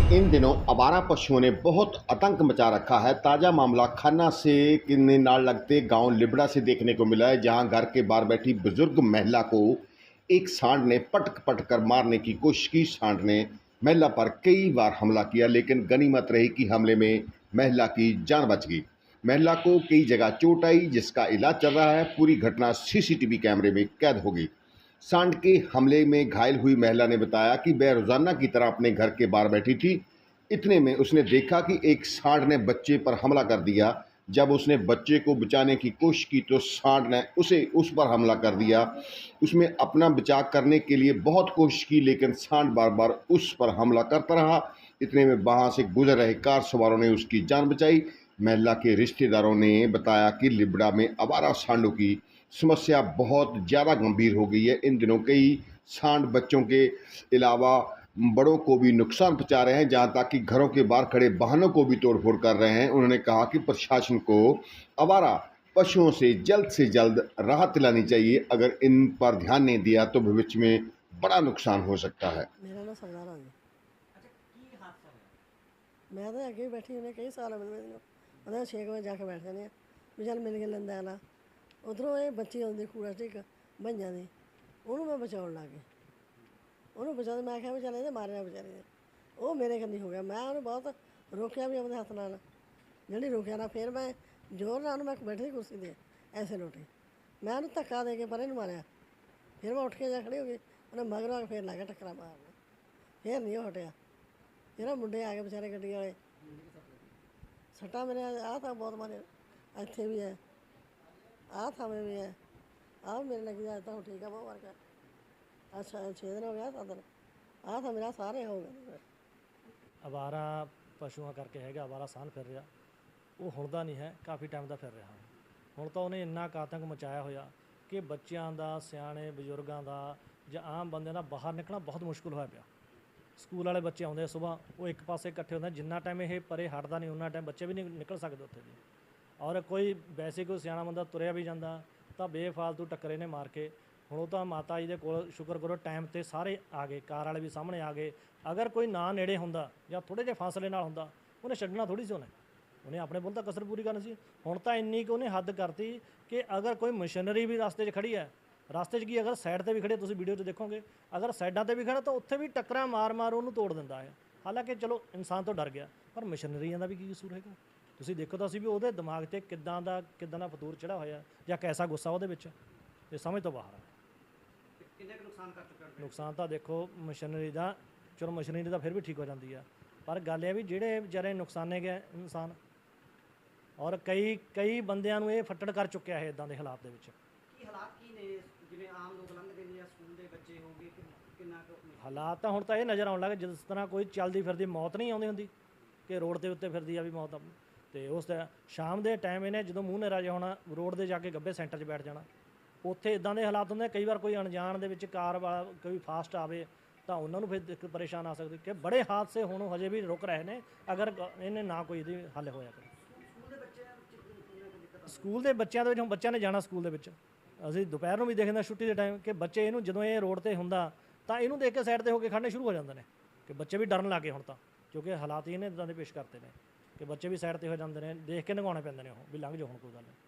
में इन दिनों आवारा पशुओं ने बहुत आतंक मचा रखा है। ताज़ा मामला खन्ना से नाल लगते गाँव लिबड़ा से देखने को मिला है, जहाँ घर के बाहर बैठी बुज़ुर्ग महिला को एक सांड ने पटक पटक कर मारने की कोशिश की। सांड ने महिला पर कई बार हमला किया, लेकिन गनीमत रही कि हमले में महिला की जान बच गई। महिला को कई जगह चोट आई, जिसका इलाज चल रहा है। पूरी घटना सीसीटीवी कैमरे में कैद हो गई। सांड के हमले में घायल हुई महिला ने बताया कि वह रोज़ाना की तरह अपने घर के बाहर बैठी थी। इतने में उसने देखा कि एक सांड ने बच्चे पर हमला कर दिया। जब उसने बच्चे को बचाने की कोशिश की तो सांड ने उसे उस पर हमला कर दिया। उसमें अपना बचाव करने के लिए बहुत कोशिश की, लेकिन सांड बार बार उस पर हमला करता रहा। इतने में वहाँ से गुजर रहे कार सवारों ने उसकी जान बचाई। महिला के रिश्तेदारों ने बताया कि लिबड़ा में आवारा सांडों की समस्या बहुत ज़्यादा गंभीर हो गई है। इन दिनों कई सांड बच्चों के अलावा बड़ों को भी नुकसान पहुँचा रहे हैं जहाँ तक कि घरों के बाहर खड़े वाहनों को भी तोड़फोड़ कर रहे हैं। उन्होंने कहा कि प्रशासन को आवारा पशुओं से जल्द से जल्द राहत दिलानी चाहिए। अगर इन पर ध्यान नहीं दिया तो भविष्य में बड़ा नुकसान हो सकता है। मेरा मैं तो बैठी कई साल तो छः बजे जाके बैठ जाने मिल के लंदा ਜਾ ਉਧਰੋਂ ਇਹ ਬੱਚੀ ਆਉਂਦੀ ਕੂੜਾ ਠੀਕ ਭਈਆਂ ਦੀ, ਉਹਨੂੰ ਮੈਂ ਬਚਾਉਣ ਲੱਗ ਗਈ ਉਹਨੂੰ ਬਚਾਉਂਦੇ ਮੈਂ ਕਿਹਾ ਵੀ ਚੱਲ ਇਹਦੇ ਮਾਰਿਆ ਵਿਚਾਰੇ ਨੇ। ਉਹ ਮੇਰੇ ਕੰਨੀ ਹੋ ਗਿਆ। ਮੈਂ ਉਹਨੂੰ ਬਹੁਤ ਰੋਕਿਆ ਵੀ ਆਪਣੇ ਹੱਥ ਨਾਲ। ਜਿਹੜੀ ਰੋਕਿਆ ਨਾ ਫਿਰ ਮੈਂ ਜ਼ੋਰ ਨਾਲ ਉਹਨੂੰ ਮੈਂ ਬੈਠੀ ਕੁਰਸੀ ਤੇ, ਐਸੇ ਲੋਟੇ। ਮੈਂ ਉਹਨੂੰ ਧੱਕਾ ਦੇ ਕੇ ਪਰੇ ਨੂੰ ਮਾਰਿਆ। ਫਿਰ ਮੈਂ ਉੱਠ ਕੇ ਜਾ ਖੜੀ ਹੋ ਗਈ ਉਹਨੇ ਮਗਰੋਂ ਆ ਕੇ ਫਿਰ ਲੱਗਾ ਟੱਕਰਾ ਮਾਰਨਾ। ਫਿਰ ਨਹੀਂ ਉਹ ਹਟਿਆ। ਜਿਹੜਾ ਮੁੰਡੇ ਆ ਗਏ ਵਿਚਾਰੇ ਗੱਡੀ ਵਾਲੇ। ਸੱਟਾਂ ਮੇਰੇ ਆਹ ਤਾਂ ਬਹੁਤ ਮਾਰੇ। ਇੱਥੇ ਵੀ ਹੈ। ਆਹ ਥਾਵੇਂ ਵੀ ਹੈ। ਆਹ ਮੇਰੇ ਲੱਗੀ ਜਾ ਤਾਂ ਹੁਣ ਠੀਕ ਆ, ਬਹੁਤ ਵਰਗਾ ਅੱਛਾ ਛੇ ਦਿਨ ਹੋ ਗਿਆ ਸੱਤ ਦਿਨ। ਤਾਂ ਮੇਰਾ ਸਾਰੇ ਹੋ ਗਏ। ਅਵਾਰਾ ਪਸ਼ੂਆਂ ਕਰਕੇ ਹੈਗਾ, ਅਵਾਰਾ ਸਾਨ ਫਿਰ ਰਿਹਾ। ਉਹ ਹੁਣ ਦਾ ਨਹੀਂ ਹੈ, ਕਾਫੀ ਟਾਈਮ ਦਾ ਫਿਰ ਰਿਹਾ। ਹੁਣ ਤਾਂ ਉਹਨੇ ਇੰਨਾ ਕੁ ਆਤੰਕ ਮਚਾਇਆ ਹੋਇਆ ਕਿ ਬੱਚਿਆਂ ਦਾ, ਸਿਆਣੇ, ਬਜ਼ੁਰਗਾਂ ਦਾ ਜਾਂ ਆਮ ਬੰਦਿਆਂ ਦਾ ਬਾਹਰ ਨਿਕਲਣਾ ਬਹੁਤ ਮੁਸ਼ਕਲ ਹੋਇਆ ਪਿਆ। ਸਕੂਲ ਵਾਲੇ ਬੱਚੇ ਆਉਂਦੇ ਸਵੇਰ ਉਹ ਇੱਕ ਪਾਸੇ ਇਕੱਠੇ ਹੁੰਦੇ ਜਿੰਨਾ ਟਾਈਮ ਇਹ ਪਰੇ ਹਟਦਾ ਨਹੀਂ ਉਹਨਾਂ ਟਾਈਮ ਬੱਚੇ ਵੀ ਨਹੀਂ ਨਿਕਲ ਸਕਦੇ ਉੱਥੇ ਦੀ ਔਰ ਕੋਈ ਵੈਸੇ ਕੋਈ ਸਿਆਣਾ ਬੰਦਾ ਤੁਰਿਆ ਵੀ ਜਾਂਦਾ ਤਾਂ ਬੇਫਾਲਤੂ ਟੱਕਰੇ ਨੇ ਮਾਰ ਕੇ। ਹੁਣ ਉਹ ਤਾਂ ਮਾਤਾ ਜੀ ਦੇ ਕੋਲ ਸ਼ੁਕਰ ਕਰੋ ਟਾਈਮ ਤੇ ਸਾਰੇ ਆ ਗਏ, ਕਾਰ ਵਾਲੇ ਵੀ ਸਾਹਮਣੇ ਆ ਗਏ। ਅਗਰ ਕੋਈ ਨਾ ਨੇੜੇ ਹੁੰਦਾ ਜਾਂ ਥੋੜੇ ਜਿਹੇ ਫਾਸਲੇ ਨਾਲ ਹੁੰਦਾ, ਉਹਨੇ ਛੱਡਣਾ ਥੋੜੀ ਸੀ ਉਹਨੇ। ਉਹਨੇ ਆਪਣੇ ਬੁੱਲ ਤਾਂ ਕਸਰ ਪੂਰੀ ਕਰਨੀ ਸੀ। ਹੁਣ ਤਾਂ ਇੰਨੀ ਕਿ ਉਹਨੇ ਹੱਦ ਕਰਤੀ ਕਿ ਅਗਰ ਕੋਈ ਮਸ਼ੀਨਰੀ ਵੀ ਰਸਤੇ 'ਚ ਖੜੀ ਹੈ, ਰਸਤੇ 'ਚ ਕੀ ਅਗਰ ਸਾਈਡ ਤੇ ਵੀ ਖੜੇ ਤੁਸੀਂ ਵੀਡੀਓ 'ਚ ਦੇਖੋਗੇ, ਅਗਰ ਸਾਈਡਾਂ ਤੇ ਵੀ ਖੜਾ ਤਾਂ ਉੱਥੇ ਵੀ ਟੱਕਰਾਂ ਮਾਰ-ਮਾਰ ਉਹਨੂੰ ਤੋੜ ਦਿੰਦਾ ਹੈ। ਹਾਲਾਂਕਿ ਚਲੋ ਇਨਸਾਨ ਤੋਂ ਡਰ ਗਿਆ, ਪਰ ਮਸ਼ੀਨਰੀਆਂ ਦਾ ਵੀ ਕੀ ਕਸੂਰ ਹੈਗਾ? ਤੁਸੀਂ ਦੇਖੋ ਤਾਂ ਸੀ ਵੀ ਉਹਦੇ ਦਿਮਾਗ ਤੇ ਕਿੱਦਾਂ ਦਾ ਕਿੱਦਾਂ ਦਾ ਫਤੂਰ ਚੜਾ ਹੋਇਆ ਜਾਂ ਕੈਸਾ ਗੁੱਸਾ ਉਹਦੇ ਵਿੱਚ ਇਹ ਸਮਝ ਤੋਂ ਬਾਹਰ ਹੈ ਤੇ ਕਿੰਨੇ ਕੁ ਨੁਕਸਾਨ ਕਰ ਚੁੱਕਾ ਨੁਕਸਾਨ ਤਾਂ ਦੇਖੋ ਮਸ਼ੀਨਰੀ ਦਾ ਚਲੋ ਮਸ਼ੀਨਰੀ ਦਾ ਫਿਰ ਵੀ ਠੀਕ ਹੋ ਜਾਂਦੀ ਆ ਪਰ ਗੱਲ ਇਹ ਆ ਵੀ ਜਿਹੜੇ ਵਿਚਾਰੇ ਨੁਕਸਾਨੇ ਗਏ ਇਨਸਾਨ ਔਰ ਕਈ ਕਈ ਬੰਦਿਆਂ ਨੂੰ ਇਹ ਫੱਟੜ ਕਰ ਚੁੱਕਿਆ ਹੈ ਇਦਾਂ ਦੇ ਹਾਲਾਤ ਦੇ ਵਿੱਚ। ਕੀ ਹਾਲਾਤ ਕੀ ਨੇ? ਜਿਵੇਂ ਆਮ ਲੋਕ ਲੰਘਦੇ ਨੇ ਜਾਂ ਸਕੂਲ ਦੇ ਬੱਚੇ ਹੋਗੇ ਕਿੰਨਾ ਹਾਲਾਤ ਤਾਂ ਹੁਣ ਤਾਂ ਇਹ ਨਜ਼ਰ ਆਉਣ ਲੱਗੇ ਜਿਸ ਤਰ੍ਹਾਂ ਕੋਈ ਚੱਲਦੀ ਫਿਰਦੀ ਮੌਤ ਨਹੀਂ ਆਉਂਦੀ ਹੁੰਦੀ ਕਿ ਰੋਡ ਦੇ ਉੱਤੇ ਫਿਰਦੀ ਆ ਵੀ ਮੌਤ ਆ। ਤੇ ਉਸ ਦਾ ਸ਼ਾਮ ਦੇ ਟਾਈਮ ਇਹਨੇ ਜਦੋਂ ਮੂੰਹ ਨੇ ਜਿਹਾ ਹੋਣਾ, ਰੋਡ ਦੇ ਜਾ ਕੇ ਗੱਬੇ ਸੈਂਟਰ 'ਚ ਬੈਠ ਜਾਣਾ। ਉੱਥੇ ਇਦਾਂ ਦੇ ਹਾਲਾਤ ਹੁੰਦੇ ਕਈ ਵਾਰ ਕੋਈ ਅਣਜਾਣ ਦੇ ਵਿੱਚ ਕਾਰ ਵਾਲਾ ਕੋਈ ਫਾਸਟ ਆਵੇ, ਤਾਂ ਉਹਨਾਂ ਨੂੰ ਫਿਰ ਦਿੱਕਤ ਪਰੇਸ਼ਾਨ ਆ ਸਕਦੀ। ਕਿ ਬੜੇ ਹਾਦਸੇ ਹੁਣ ਹਜੇ ਵੀ ਰੁਕ ਰਹੇ ਨੇ, ਅਗਰ ਇਹਨੇ ਨਾ ਕੋਈ ਇਹਦੀ ਹੱਲ ਹੋਇਆ ਕਰੇ। ਸਕੂਲ ਦੇ ਬੱਚਿਆਂ ਦੇ ਵਿੱਚ, ਹੁਣ ਬੱਚਿਆਂ ਨੇ ਜਾਣਾ ਸਕੂਲ ਦੇ ਵਿੱਚ। ਅਸੀਂ ਦੁਪਹਿਰ ਨੂੰ ਵੀ ਦੇਖਦੇ ਹਾਂ ਛੁੱਟੀ ਦੇ ਟਾਈਮ ਕਿ ਬੱਚੇ ਇਹਨੂੰ ਜਦੋਂ ਇਹ ਰੋਡ ਤੇ ਹੁੰਦਾ, ਤਾਂ ਇਹਨੂੰ ਦੇਖ ਕੇ ਸਾਈਡ ਤੇ ਹੋ ਕੇ ਖੜਨੇ ਸ਼ੁਰੂ ਹੋ ਜਾਂਦੇ ਨੇ। ਕਿ ਬੱਚੇ ਵੀ ਡਰਨ ਲੱਗੇ ਹੁਣ ਤਾਂ, ਕਿਉਂਕਿ ਹਾਲਾਤ ਹੀ ਇਹਨੇ ਇਦਾਂ ਦੇ ਪੇਸ਼ ਕਰਤੇ ਨੇ। ਕਿ ਬੱਚੇ ਵੀ ਸਾਈਡ ਤੇ ਹੋ ਜਾਂਦੇ ਨੇ, ਦੇਖ ਕੇ ਨਗਾਉਣੇ ਪੈਂਦੇ ਨੇ ਉਹ, ਵੀ ਲੰਘ ਜਾਓ ਹੁਣ ਕੋਈ ਗੱਲ ਨਹੀਂ।